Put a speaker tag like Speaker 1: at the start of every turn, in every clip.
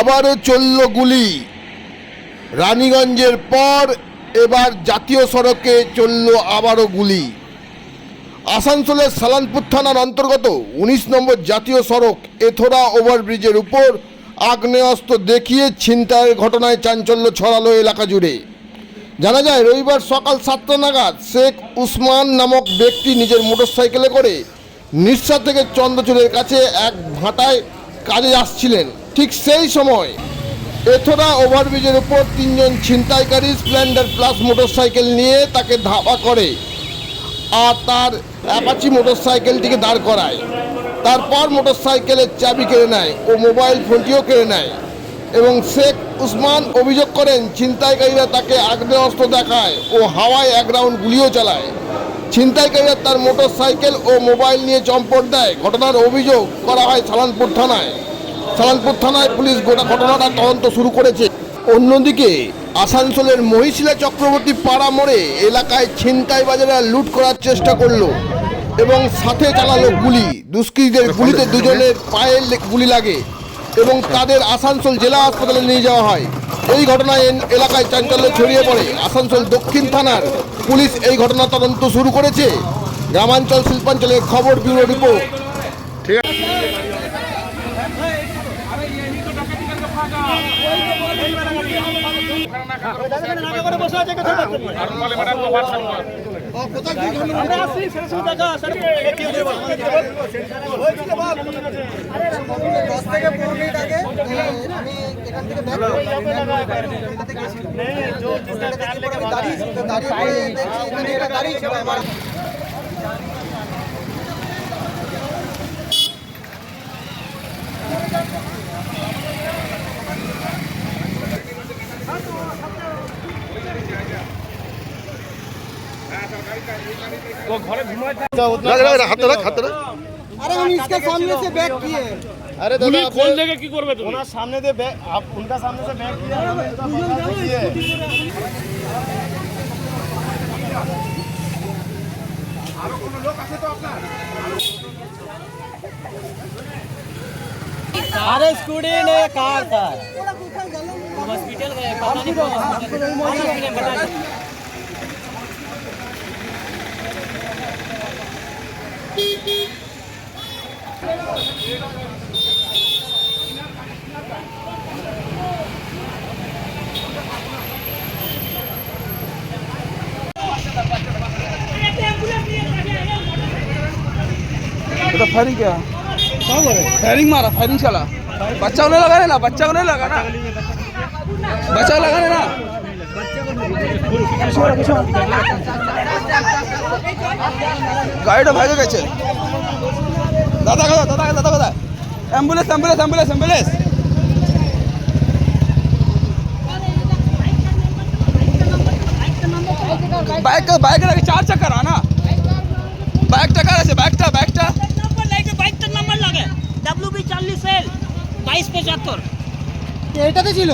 Speaker 1: আবারও চলল গুলি। রানীগঞ্জের পর এবার জাতীয় সড়কে চলল আবারও গুলি। আসানসোলের সালানপুর থানার অন্তর্গত উনিশ নম্বর জাতীয় সড়ক এথোরা ওভারব্রিজের উপর আগ্নেয়াস্ত্র দেখিয়ে ছিনতাইয়ের ঘটনায় চাঞ্চল্য ছড়ালো এলাকা জুড়ে। জানা যায়, রবিবার সকাল সাতটা নাগাদ শেখ উসমান নামক ব্যক্তি নিজের মোটরসাইকেলে করে নিঃসা থেকে চন্দ্রচূড়ের কাছে এক ভাটায় কাজে আসছিলেন। ঠিক সেই সময় এথোরা ওভারব্রিজের উপর তিনজন ছিনতাইকারী স্প্লেন্ডার প্লাস মোটরসাইকেল নিয়ে তাকে ধাওয়া করে আর তার অ্যাপাচি মোটরসাইকেলটিকে দাঁড় করায়। তারপর মোটরসাইকেলের চাবি কেড়ে নেয় ও মোবাইল ফোনটিও কেড়ে নেয় এবং শেখ উসমান অভিযোগ করেন, ছিনতাইকারীরা তাকে আগ্নে আগ্নেয়াস্ত্র দেখায় ও হাওয়ায় এক রাউন্ড গুলিও চালায়। ছিনতাইকারীরা তার মোটরসাইকেল ও মোবাইল নিয়ে চম্পট দেয়। ঘটনার অভিযোগ করা হয় সালানপুর থানায়। সালানপুর থানায় পুলিশ গোটা ঘটনাটা তদন্ত শুরু করেছে। অন্যদিকে আসানসোলের মহিশিলা চক্রবর্তী পাড়া মোড়ে এলাকায় ছিনতাইবাজারা লুট করার চেষ্টা করল এবং সাথে চালালো গুলি। দুষ্কৃতীদের গুলিতে দুজনের পায়ে গুলি লাগে এবং তাদের আসানসোল জেলা হাসপাতালে নিয়ে যাওয়া হয়। এই ঘটনায় এলাকায় চাঞ্চল্য ছড়িয়ে পড়ে। আসানসোল দক্ষিণ থানার পুলিশ এই ঘটনা তদন্ত শুরু করেছে। গ্রামাঞ্চল শিল্পাঞ্চলের খবর ব্যুরো রিপোর্ট।
Speaker 2: দশ থেকে পনেরো মিনিট আগে থেকে দাঁড়িয়ে
Speaker 1: হাতে রাখ হাতে রাখ
Speaker 2: अरे हम इसके सामने से बैक किए
Speaker 1: আরে
Speaker 3: গুলি खोल देगा কি করবে তুমি
Speaker 4: ওনার সামনে দিয়ে ব্যাগ আপ উনকা সামনে से बैग किया हमने उनका पकड़ा किए
Speaker 5: अरे स्कूटी नहीं कार था हॉस्पिटल गए पता नहीं हॉस्पिटल बता।
Speaker 4: तो फायरिंग क्या फायरिंग मारा फायरिंग चला। बच्चा उन्हें लगाने ना बच्चा उन्हें लगा ना। बच्चा लगाने ना गाड़ी भाई तो कैसे? दादा का दादा का दादा का ambulance ambulance ambulance ambulance bike का बाइक का, चार
Speaker 5: चक्कर आना। बाइक चक्कर ऐसे बाइक टा बाइक टा। बाईस पचहत्तर
Speaker 2: এটাতে ছিল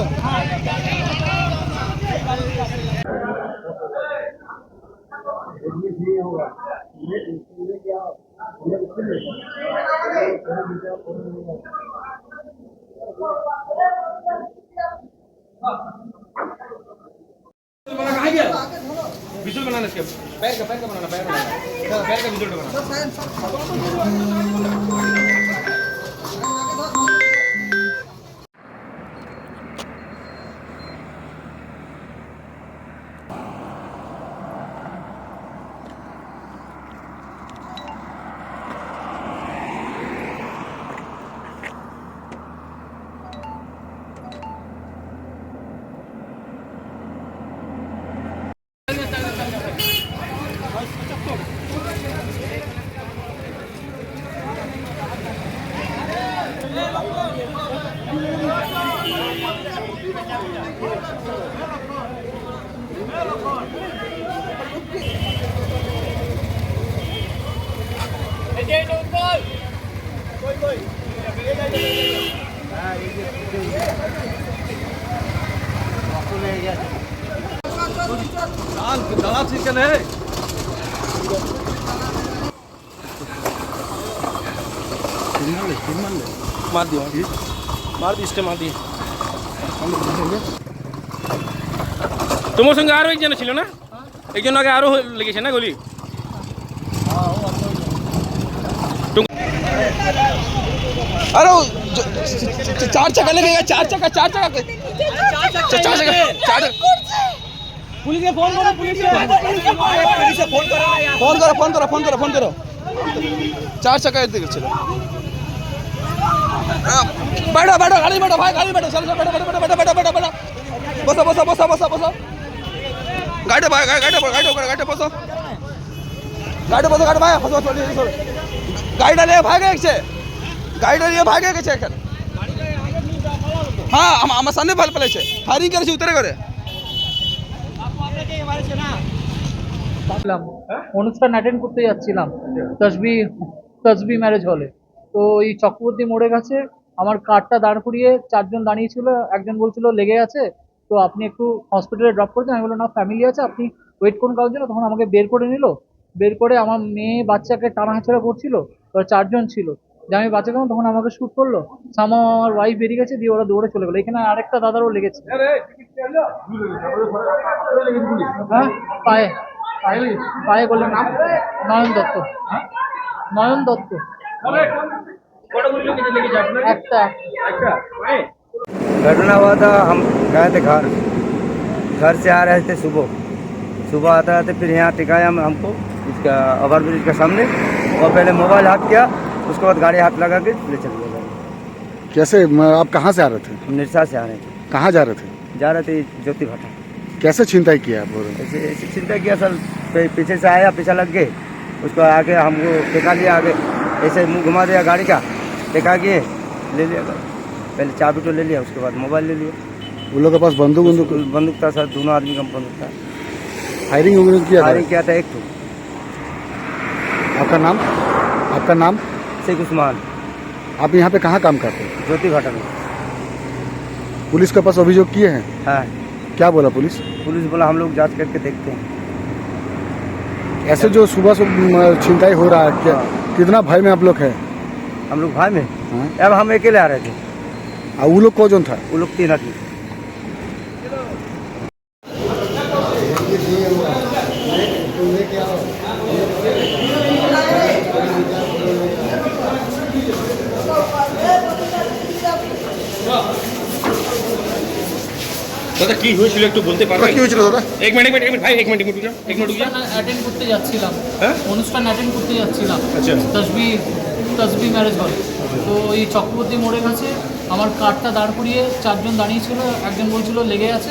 Speaker 3: विजुअल बनाना इसके पैर का पैर का बनाना पैर बनाना पैर का विजुअल बनाना
Speaker 4: দাঁড়াচ্ছিস কেন মার দিয়ে মার দিয়ে মার দিয়ে
Speaker 3: তোমার সঙ্গে আরো একজন ছিল না একজন আগে আরো লেগেছে না গলি
Speaker 4: अरे वो जो- च- च- चार चक्का लेके गया चार चक्का चार चक्का के- च- चार चक्का चार
Speaker 5: पुलिस के फोन करो पुलिस के फोन करो
Speaker 4: फोन करो फोन करो फोन करो फोन करो चार चक्का इधर चलो हाँ, बैठो बैठो गाड़ी में बैठो भाई गाड़ी में बैठो चलो चलो, बैठो बैठो बैठो बैठो बैठो बैठो बसो बसो बसो बसो बसो গাড়িটা গাড়িটা গাড়িটা গাড়িটা গাড়িটা গেছে। গাড়িটা নিয়ে ভাগে গেছে হ্যাঁ আমার সামনে ফেল ফেলেছে। ফায়ারিং করেছে উত্তরে করে।
Speaker 6: অনুষ্ঠান অ্যাটেন্ড করতে যাচ্ছিলাম। তসবি তসবি ম্যারেজ হলে তো এই চক্রবর্তী মোড়ে গেছে। আমার কার্ডটা দাঁড় করিয়ে চারজন দাঁড়িয়েছিল। একজন বলছিল, লেগে আছে? তো আপনি একটু হসপিটালে ড্রপ করে দিন আমি বললাম না ফ্যামিলি আছে আপনি ওয়েট করুন কারোর জন্য। তখন আমাকে বের করে নিল। বের করে আমার মেয়ে বাচ্চাকে টানা হাঁচড়া করছিল ওরা চারজন ছিল। যে আমি বাচ্চা কেমন তখন আমাকে শ্যুট করল। সামা আমার ওয়াইফ বেরিয়ে গেছে দিয়ে ওরা দৌড়ে চলে গেলো। এখানে আরেকটা দাদারও লেগেছে। হ্যাঁ? পায়ে। পায়ে করলেন। নাম? নয়ন দত্ত। নয়ন দত্ত। একটা।
Speaker 3: একটা?
Speaker 7: घटना हुआ था हम गए थे घर। घर से आ रहे थे सुबह। सुबह आते आते फिर यहाँ टिकाया हम हमको इसका ओवर ब्रिज के सामने। और पहले मोबाइल हाथ किया उसके बाद गाड़ी हाथ लगा के ले चल गया
Speaker 8: कैसे आप कहाँ से आ रहे थे?
Speaker 7: हम निरसा से आ रहे थे।
Speaker 8: कहाँ जा रहे थे?
Speaker 7: जा रहे थे ज्योति भाटा
Speaker 8: कैसे छिनताई किया आप
Speaker 7: ऐसे ऐसे चिंता किया सर पीछे से आया पीछे लग गए। उसको आगे हमको टिका लिया आगे। ऐसे मुँह घुमा दिया गाड़ी का टिका किए ले लिया। पहले चाबी तो ले लिया उसके बाद मोबाइल ले लिया।
Speaker 8: उन लोग के पास बंदूक बंदूक
Speaker 7: बंदूक था सर दोनों आदमी का बंदूक था।
Speaker 8: फायरिंग वगैरह किया
Speaker 7: फायरिंग
Speaker 8: था
Speaker 7: किया था एक तो
Speaker 8: आपका नाम? आपका नाम?
Speaker 7: शेख उस्मान।
Speaker 8: आप यहाँ पे कहाँ काम करते हैं?
Speaker 7: ज्योति घाटा में
Speaker 8: पुलिस के पास अभियोग किए हैं?
Speaker 7: हाँ।
Speaker 8: क्या बोला पुलिस?
Speaker 7: पुलिस बोला हम लोग जाँच करके देखते हैं।
Speaker 8: ऐसे जो सुबह से म, छिनताई हो रहा है क्या कितना भाई में आप लोग है?
Speaker 7: हम लोग भाई में?
Speaker 8: हाँ?
Speaker 7: अब हम अकेले आ रहे थे। আর ઉલોક কজন થાય
Speaker 3: দাদা কি হয়েছিল একটু বলতে পারবে
Speaker 1: কি হয়েছিল দাদা?
Speaker 3: এক মিনিট এক মিনিট ভাই এক মিনিট একটু এক মিনিট
Speaker 6: অ্যাটেন্ড করতে যাচ্ছিলাম।
Speaker 3: হ্যাঁ?
Speaker 6: অনুষ্ঠান অ্যাটেন্ড করতে যাচ্ছিলাম।
Speaker 3: আচ্ছা।
Speaker 6: তসবি ম্যারেজ হল। তো এই চক্রবর্তী মোড়ের কাছে আমার কার্ডটা দাঁড় করিয়ে চারজন দাঁড়িয়েছিল একজন বলছিল লেগে আছে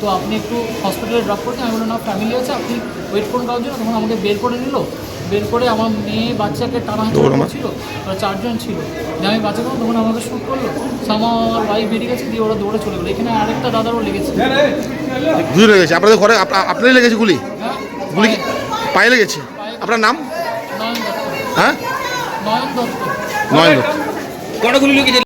Speaker 6: তো আপনি একটু হসপিটালে ড্রপ করতে আমি বললাম না ফ্যামিলি আছে আপনি ওয়েট করুন কারোর জন্য। তখন আমাকে বের করে নিল। বের করে আমার মেয়ে বাচ্চাকে টানা করছিল ওরা চারজন ছিল। যে আমি বাচ্চা কেমন তখন আমাকে শ্যুট করল। সামা আমার ওয়াইফ বেরিয়ে গেছে দিয়ে ওরা দৌড়ে চলে গেলো। এখানে আরেকটা দাদারও লেগেছে।
Speaker 1: গুলি লেগেছে। আপনাদের ঘরে আপ- আপনারই লেগেছে গুলি?
Speaker 6: হ্যাঁ
Speaker 1: গুলি পায়ে। লেগেছে? আপনার নাম?
Speaker 6: নয়ন দত্ত।
Speaker 1: হ্যাঁ?
Speaker 6: নয়ন দত্ত।
Speaker 1: নয়ন দত্ত।
Speaker 3: কটা গুলি লেগেছে